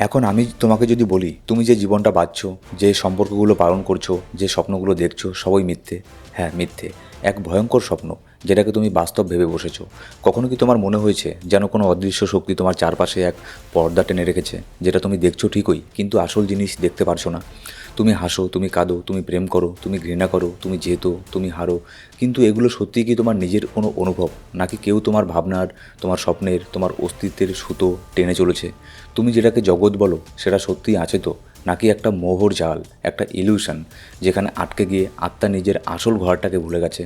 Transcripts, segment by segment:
এখন আমি তোমাকে যদি বলি, তুমি যে জীবনটা বাঁচছ, যে সম্পর্কগুলো পালন করছ, যে স্বপ্নগুলো দেখছ, সবই মিথ্যে। হ্যাঁ মিথ্যে। এক ভয়ঙ্কর স্বপ্ন। যেটাকে তুমি বাস্তব ভেবে বসেছো। কখনো কি তোমার মনে হয়েছে যেন কোনো অদৃশ্য শক্তি তোমার চারপাশে এক পর্দা টেনে রেখেছে, যেটা তুমি দেখছ ঠিকই, কিন্তু আসল জিনিস দেখতে পারছ না? তুমি হাসো, তুমি কাঁদো, তুমি প্রেম করো, তুমি ঘৃণা করো, তুমি জেতো, তুমি হারো, কিন্তু এগুলো সত্যিই কি তোমার নিজের কোনো অনুভব, নাকি কেউ তোমার ভাবনার, তোমার স্বপ্নের, তোমার অস্তিত্বের সুতো টেনে চলেছে? তুমি যেটাকে জগৎ বলো, সেটা সত্যিই আছে তো? নাকি একটা মোহর জাল, একটা ইলিউশন যেখানে আটকে গিয়ে আত্মা নিজের আসল ঘরটাকে ভুলে গেছে?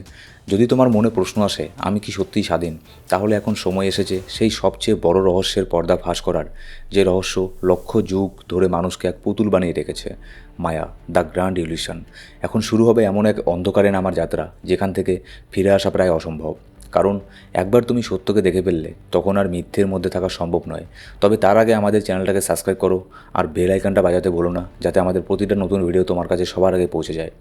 যদি তোমার মনে প্রশ্ন আসে, আমি কি সত্যিই স্বাধীন? তাহলে এখন সময় এসেছে সেই সবচেয়ে বড় রহস্যের পর্দা ফাঁস করার, যে রহস্য লক্ষ যুগ ধরে মানুষকে এক পুতুল বানিয়ে রেখেছে। মায়া, দ্য গ্র্যান্ড ইলিউশন এখন শুরু হবে এমন এক অন্ধকারে নামার যাত্রা, যেখান থেকে ফিরে আসা প্রায় অসম্ভব। কারণ একবার তুমি সত্যকে দেখে ফেললে, তখন আর মিথ্যের মধ্যে থাকা সম্ভব নয়। তবে তার আগে আমাদের চ্যানেলটাকে সাবস্ক্রাইব করো আর বেল আইকনটা বাজাতে বলো না, যাতে আমাদের প্রতিটা নতুন ভিডিও তোমার কাছে সবার আগে পৌঁছে যায়।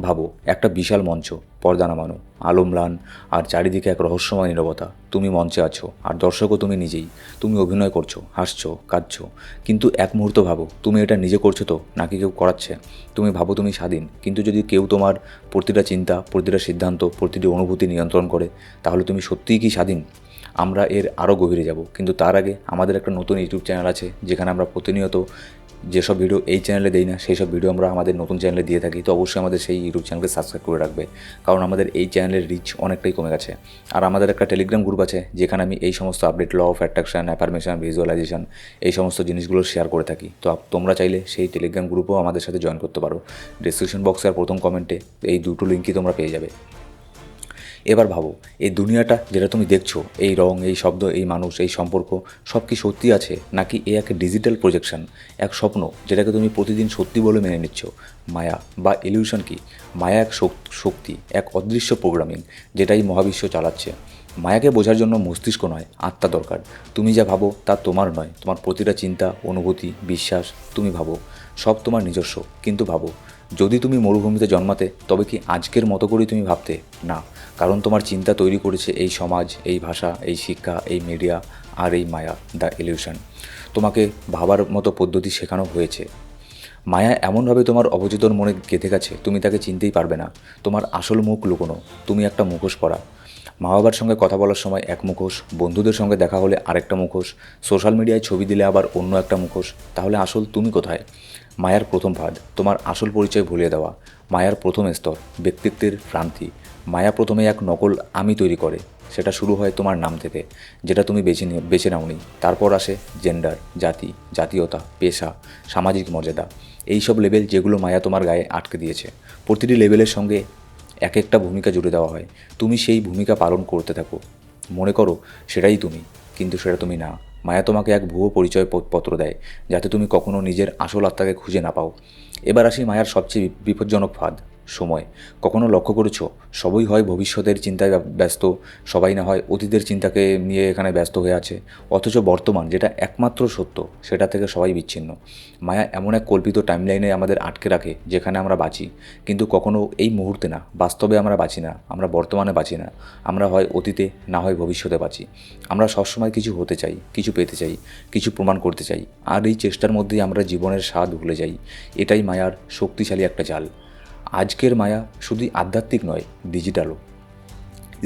ভাবো, একটা বিশাল মঞ্চ, পর্দা নামানো আলো ম্লান আর চারিদিকে এক রহস্যময় নীরবতা। তুমি মঞ্চে আছো, আর দর্শকও তুমি নিজেই। তুমি অভিনয় করছ, হাসছো, কাঁদছো। কিন্তু এক মুহূর্ত ভাবো, তুমি এটা নিজে করছ তো, নাকি কেউ করাচ্ছে? তুমি ভাবো তুমি স্বাধীন, কিন্তু যদি কেউ তোমার প্রতিটা চিন্তা, প্রতিটা সিদ্ধান্ত, প্রতিটি অনুভূতি নিয়ন্ত্রণ করে, তাহলে তুমি সত্যিই কি স্বাধীন? আমরা এর আরও গভীরে যাব, কিন্তু তার আগে আমাদের একটা নতুন ইউটিউব চ্যানেল আছে, যেখানে আমরা প্রতিনিয়ত যেসব ভিডিও এই চ্যানেলে দেই না সেই সব ভিডিও আমরা আমাদের নতুন চ্যানেলে দিয়ে থাকি। তো অবশ্যই আমাদের সেই ইউটিউব চ্যানেলকে সাবস্ক্রাইব করে রাখবে। কারণ আমাদের এই চ্যানেলের রিচ অনেকটাই কমে গেছে। আর আমাদের একটা টেলিগ্রাম গ্রুপ আছে, যেখানে আমি এই সমস্ত update law of attraction affirmation visualisation এই সমস্ত জিনিসগুলো শেয়ার করে থাকি। তো তোমরা চাইলে সেই টেলিগ্রাম গ্রুপও আমাদের সাথে জয়েন করতে পারো। ডিসক্রিপশন বক্সে আর প্রথম কমেন্টে এই দুটো লিঙ্কই তোমরা পেয়ে যাবে। এবার ভাবো, এই দুনিয়াটা যেটা তুমি দেখছ, এই রং, এই শব্দ, এই মানুষ, এই সম্পর্ক, সব কি সত্যি আছে? নাকি এ এক ডিজিটাল প্রজেকশন এক স্বপ্ন, যেটাকে তুমি প্রতিদিন সত্যি বলে মেনে নিচ্ছ? মায়া বা ইলিউশন কি? মায়া এক শক- শক্তি, এক অদৃশ্য প্রোগ্রামিং যেটাই মহাবিশ্ব চালাচ্ছে। মায়াকে বোঝার জন্য মস্তিষ্ক নয়, আত্মা দরকার। তুমি যা ভাবো তা তোমার নয়, তোমার প্রতিটা চিন্তা, অনুভূতি, বিশ্বাস, তুমি ভাবো। সব তোমার নিজস্ব, কিন্তু ভাবো। যদি তুমি মরুভূমিতে জন্মাতে, তবে কি আজকের মতো করেই তুমি ভাবতে? না, কারণ তোমার চিন্তা তৈরি করেছে এই সমাজ, এই ভাষা, এই শিক্ষা, এই মিডিয়া আর এই মায়া দ্য ইলিউশন তোমাকে ভাবার মতো পদ্ধতি শেখানো হয়েছে। মায়া এমনভাবে তোমার অবচেতন মনে গেঁথে গেছে, তুমি তাকে চিনতেই পারবে না। তোমার আসল মুখ লুকোনো, তুমি একটা মুখোশ পরা। মা বাবার সঙ্গে কথা বলার সময় এক মুখোশ, বন্ধুদের সঙ্গে দেখা হলে আরেকটা মুখোশ সোশ্যাল মিডিয়ায় ছবি দিলে আবার অন্য একটা মুখোশ, তাহলে আসল তুমি কোথায়? মায়ার প্রথম ফাঁদ তোমার আসল পরিচয় ভুলিয়ে দেওয়া, মায়ার প্রথম স্তর, ব্যক্তিত্বের ভ্রান্তি। মায়া প্রথমে এক নকল আমি তৈরি করে, সেটা শুরু হয় তোমার নাম থেকে, যেটা তুমি বেছে নিয়ে বেছে নাওনি। তারপর আসে জেন্ডার জাতি, জাতীয়তা, পেশা, সামাজিক মর্যাদা। এইসব লেভেল যেগুলো মায়া তোমার গায়ে আটকে দিয়েছে। প্রতিটি লেভেলের সঙ্গে এক একটা ভূমিকা জুড়ে দেওয়া হয়। তুমি সেই ভূমিকা পালন করতে থাকো। মনে করো সেটাই তুমি, কিন্তু সেটা তুমি না। মায়া তোমাকে এক ভুয়ো পরিচয় পত্র দেয়, যাতে তুমি কখনও নিজের আসল আত্মাকে খুঁজে না পাও। এবার আসি মায়ার সবচেয়ে বিপজ্জনক ফাঁদ। সময়। কখনো লক্ষ্য করেছ? সবই হয় ভবিষ্যতের চিন্তায় ব্যস্ত। সবাই না হয় অতীতের চিন্তাকে নিয়ে এখানে ব্যস্ত হয়ে আছে। অথচ বর্তমান, যেটা একমাত্র সত্য, সেটা থেকে সবাই বিচ্ছিন্ন। মায়া এমন এক কল্পিত টাইমলাইনে আমাদের আটকে রাখে, যেখানে আমরা বাঁচি। কিন্তু কখনো এই মুহূর্তে না, বাস্তবে আমরা বাঁচি না, আমরা বর্তমানে বাঁচি না। আমরা হয় অতীতে, না হয় ভবিষ্যতে বাঁচি। আমরা সবসময় কিছু হতে চাই, কিছু পেতে চাই, কিছু প্রমাণ করতে চাই। আর এই চেষ্টার মধ্যেই আমরা জীবনের স্বাদ ভুলে যাই। এটাই মায়ার শক্তিশালী একটা জাল। আজকের মায়া শুধু আধ্যাত্মিক নয় ডিজিটালও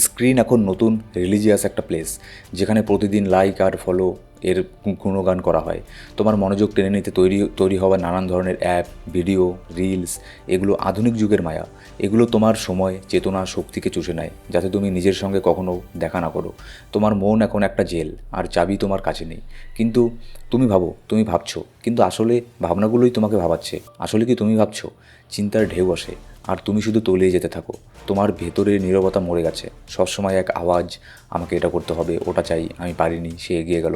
স্ক্রিন এখন নতুন রিলিজিয়াস একটা প্লেস যেখানে প্রতিদিন লাইক আর ফলো এর গুণগান করা হয়। তোমার মনোযোগ টেনে নিতে তৈরি তৈরি হওয়া নানান ধরনের অ্যাপ ভিডিও রিলস এগুলো আধুনিক যুগের মায়া। এগুলো তোমার সময়, চেতনা, শক্তিকে চুষে নেয়, যাতে তুমি নিজের সঙ্গে কখনো দেখা না করো। তোমার মন এখন একটা জেল, আর চাবি তোমার কাছে নেই। কিন্তু তুমি ভাবো, তুমি ভাবছ, কিন্তু আসলে ভাবনাগুলোই তোমাকে ভাবাচ্ছে। আসলে কি তুমি ভাবছ? চিন্তার ঢেউ আসে, আর তুমি শুধু তলিয়ে যেতে থাকো। তোমার ভেতরের নীরবতা মরে গেছে। সবসময় এক আওয়াজ, আমাকে এটা করতে হবে, ওটা চাই, আমি পারিনি, সে এগিয়ে গেল।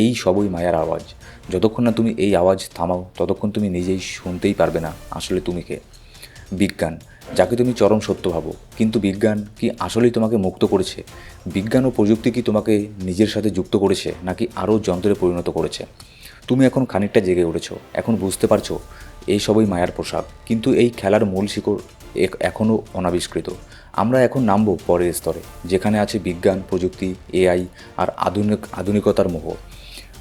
এই সবই মায়ার আওয়াজ। যতক্ষণ না তুমি এই আওয়াজ থামাও, ততক্ষণ তুমি নিজেই শুনতেই পারবে না, আসলে তুমি কে? বিজ্ঞান, যাকে তুমি চরম সত্য ভাবো। কিন্তু বিজ্ঞান কি আসলেই তোমাকে মুক্ত করেছে? বিজ্ঞান ও প্রযুক্তি কি তোমাকে নিজের সাথে যুক্ত করেছে, নাকি আরও যন্ত্রে পরিণত করেছে? তুমি এখন খানিকটা জেগে উঠেছো, এখন বুঝতে পারছ এই সবই মায়ার পোশাক কিন্তু এই খেলার মূল শিকড় এখনও অনাবিষ্কৃত। আমরা এখন নামব পরের স্তরে, যেখানে আছে বিজ্ঞান, প্রযুক্তি, এআই আর আধুনিক, আধুনিকতার মোহ।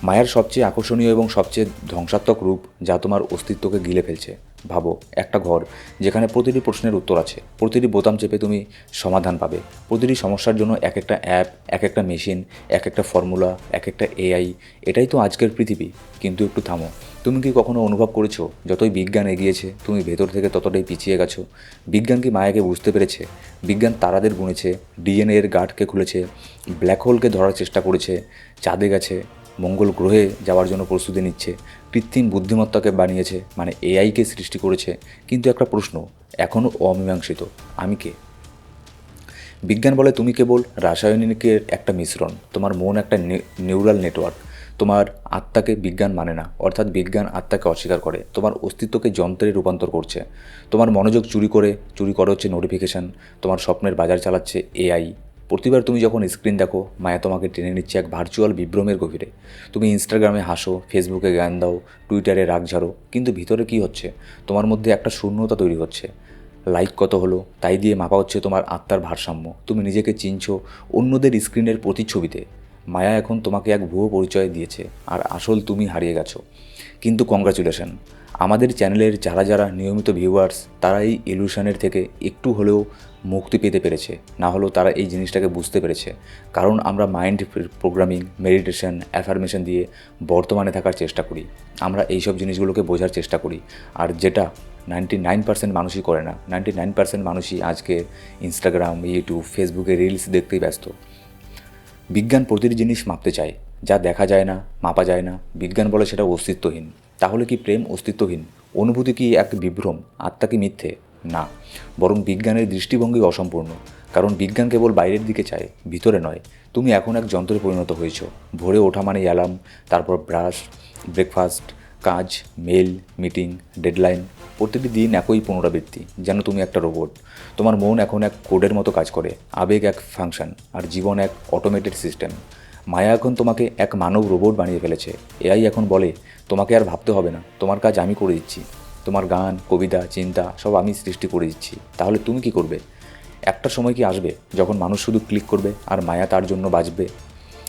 মায়ার সবচেয়ে আকর্ষণীয় এবং সবচেয়ে ধ্বংসাত্মক রূপ যা তোমার অস্তিত্বকে গিলে ফেলছে। ভাবো, একটা ঘর যেখানে প্রতিটি প্রশ্নের উত্তর আছে, প্রতিটি বোতাম চেপে তুমি সমাধান পাবে। প্রতিটি সমস্যার জন্য এক একটা অ্যাপ এক একটা মেশিন এক একটা ফর্মুলা এক একটা এআই, এটাই তো আজকের পৃথিবী। কিন্তু একটু থামো। তুমি কি কখনো অনুভব করেছ, যতই বিজ্ঞান এগিয়েছে, তুমি ভেতর থেকে ততটাই পিছিয়ে গেছো? বিজ্ঞান কি মায়াকে বুঝতে পেরেছে? বিজ্ঞান তারাদের গুনেছে ডিএনএ এর গাঁটকে খুলেছে, ব্ল্যাক হোলকে ধরার চেষ্টা করেছে, চাঁদে গেছে মঙ্গল গ্রহে যাওয়ার জন্য প্রস্তুতি নিচ্ছে। কৃত্রিম বুদ্ধিমত্তাকে বানিয়েছে মানে এআইকে সৃষ্টি করেছে। কিন্তু একটা প্রশ্ন এখনও অমীমাংসিত। আমি কে? বিজ্ঞান বলে তুমি কেবল রাসায়নিকের একটা মিশ্রণ, তোমার মন একটা নিউরাল নেটওয়ার্ক তোমার আত্মাকে বিজ্ঞান মানে না, অর্থাৎ বিজ্ঞান আত্মাকে অস্বীকার করে। তোমার অস্তিত্বকে যন্ত্রে রূপান্তর করছে। তোমার মনোযোগ চুরি করে চুরি করে হচ্ছে নোটিফিকেশান তোমার স্বপ্নের বাজার চালাচ্ছে এআই প্রতিবার তুমি যখন স্ক্রিন দেখো, মায়া তোমাকে টেনে নিচ্ছে এক ভার্চুয়াল বিভ্রমের গভীরে। তুমি ইনস্টাগ্রামে হাসো ফেসবুকে গান দাও টুইটারে রাগ ঝাড়ো, কিন্তু ভিতরে কি হচ্ছে? তোমার মধ্যে একটা শূন্যতা তৈরি হচ্ছে। লাইক কত হলো, তাই দিয়ে মাপা হচ্ছে তোমার আত্মার ভারসাম্য। তুমি নিজেকে চিনছো অন্যদের স্ক্রিনের প্রতিচ্ছবিতে। মায়া এখন তোমাকে এক ভুয়ো পরিচয় দিয়েছে, আর আসল তুমি হারিয়ে গেছো। কিন্তু কংগ্রাচুলেশন আমাদের চ্যানেলের যারা যারা নিয়মিত ভিউয়ার্স তারা এই থেকে একটু হলেও মুক্তি পেতে পেরেছে। না হলেও তারা এই জিনিসটাকে বুঝতে পেরেছে। কারণ আমরা মাইন্ড প্রোগ্রামিং মেডিটেশন অ্যাফার্মেশন দিয়ে বর্তমানে থাকার চেষ্টা করি। আমরা এইসব জিনিসগুলোকে বোঝার চেষ্টা করি। আর যেটা নাইনটি নাইন পার্সেন্ট মানুষই করে না। নাইনটি নাইন পার্সেন্ট মানুষই আজকে ইনস্টাগ্রাম ইউটিউব ফেসবুকে রিলস দেখতেই ব্যস্ত। বিজ্ঞান প্রতিটি জিনিস মাপতে চায়। যা দেখা যায় না, মাপা যায় না। বিজ্ঞান বলে সেটা অস্তিত্বহীন। তাহলে কি প্রেম অস্তিত্বহীন? অনুভূতি কি এক বিভ্রম? আত্মা কি মিথ্যে? না, বরং বিজ্ঞানের দৃষ্টিভঙ্গি অসম্পূর্ণ, কারণ বিজ্ঞান কেবল বাইরের দিকে চায়, ভিতরে নয়। তুমি এখন এক যন্ত্রে পরিণত হয়েছ। ভোরে ওঠা মানে অ্যালার্ম তারপর ব্রাশ ব্রেকফাস্ট কাজ মেল মিটিং ডেডলাইন প্রতিটি দিন একই পুনরাবৃত্তি, যেন তুমি একটা রোবট তোমার মন এখন এক কোডের মতো কাজ করে, আবেগ এক ফাংশন আর জীবন এক অটোমেটেড সিস্টেম মায়া এখন তোমাকে এক মানব রোবট বানিয়ে ফেলেছে। এআই এখন বলে, তোমাকে আর ভাবতে হবে না, তোমার কাজ আমি করে দিচ্ছি। তোমার গান, কবিতা, চিন্তা সব আমি সৃষ্টি করে দিচ্ছি। তাহলে তুমি কি করবে? একটা সময় কি আসবে যখন মানুষ শুধু ক্লিক করবে আর মায়া তার জন্য বাঁচবে?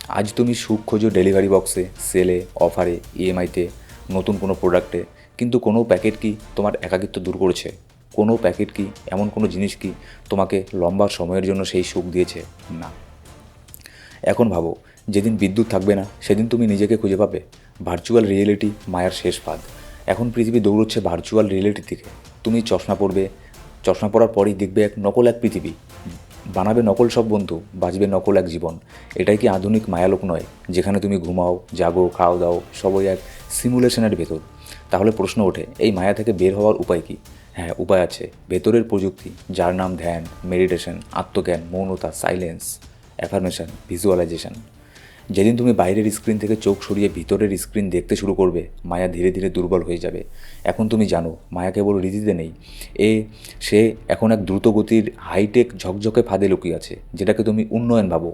আজ তুমি সুখ খোঁজো ডেলিভারি বক্সে সেলে অফারে ইএমআইতে নতুন কোনো প্রোডাক্টে কিন্তু কোনো প্যাকেট কি তোমার একাকিত্ব দূর করেছে? কোনো প্যাকেট কি, এমন কোনো জিনিস কি তোমাকে লম্বা সময়ের জন্য সেই সুখ দিয়েছে? না। এখন ভাবো, যেদিন বিদ্যুৎ থাকবে না, সেদিন তুমি নিজেকে খুঁজে পাবে। ভার্চুয়াল রিয়েলিটি মায়ার শেষ পাদ এখন পৃথিবী দৌড়চ্ছে ভার্চুয়াল রিয়েলিটির দিকে তুমি চশমা পরবে, চশমা পরার পরেই দেখবে এক নকল এক পৃথিবী। বানাবে নকল সব বন্ধু বাঁচবে নকল এক জীবন। এটাই কি আধুনিক মায়ালোক নয়, যেখানে তুমি ঘুমাও, জাগো, খাও, দাও, সবই এক সিমুলেশনের ভেতর? তাহলে প্রশ্ন ওঠে, এই মায়া থেকে বের হওয়ার উপায় কী? হ্যাঁ উপায় আছে। ভেতরের প্রযুক্তি, যার নাম ধ্যান মেডিটেশন আত্মজ্ঞান, মৌনতা সাইলেন্স অ্যাফার্মেশন ভিজুয়ালাইজেশন যেদিন তুমি বাইরের স্ক্রিন থেকে চোখ সরিয়ে ভিতরের স্ক্রিন দেখতে শুরু করবে, মায়া ধীরে ধীরে দুর্বল হয়ে যাবে। এখন তুমি জানো, মায়া কেবল রীতিতে নেই। এ, সে এখন এক দ্রুতগতির হাইটেক ঝকঝকে ফাঁদে লুকিয়ে আছে, যেটাকে তুমি উন্নয়ন ভাবো।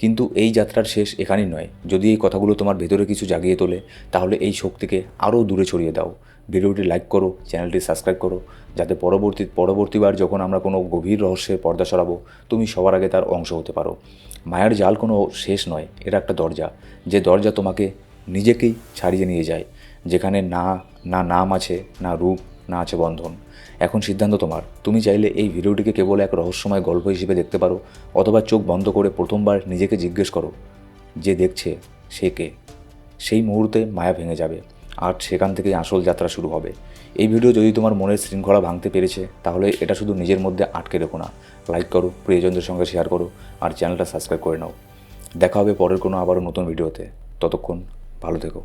কিন্তু এই যাত্রার শেষ এখানেই নয়। যদি এই কথাগুলো তোমার ভেতরে কিছু জাগিয়ে তোলে, তাহলে এই শক্তিকে আরও দূরে ছড়িয়ে দাও। ভিডিওটি লাইক করো, চ্যানেলটি সাবস্ক্রাইব করো, যাতে পরবর্তী, পরবর্তীবার যখন আমরা কোনো গভীর রহস্যের পর্দা সরাবো, তুমি সবার আগে তার অংশ হতে পারো। মায়ার জাল কোনো শেষ নয় এটা একটা দরজা। যে দরজা তোমাকে নিজেকেই ছাড়িয়ে নিয়ে যায়, যেখানে না না নাম আছে, না রূপ, না আছে বন্ধন। এখন সিদ্ধান্ত তোমার। তুমি চাইলে এই ভিডিওটিকে কেবল এক রহস্যময় গল্প হিসেবে দেখতে পারো, অথবা চোখ বন্ধ করে প্রথমবার নিজেকে জিজ্ঞেস করো, যে দেখছে সে কে? সেই মুহূর্তে মায়া ভেঙে যাবে, আর সেখান থেকেই আসল যাত্রা শুরু হবে। এই ভিডিও যদি তোমার মনের শৃঙ্খলা ভাঙতে পেরেছে, তাহলে এটা শুধু নিজের মধ্যে আটকে রেখো না। লাইক করো, প্রিয়জনদের সঙ্গে শেয়ার করো, আর চ্যানেলটা সাবস্ক্রাইব করে নাও। দেখা হবে পরের কোনো আবারও নতুন ভিডিওতে ততক্ষণ ভালো থেকো।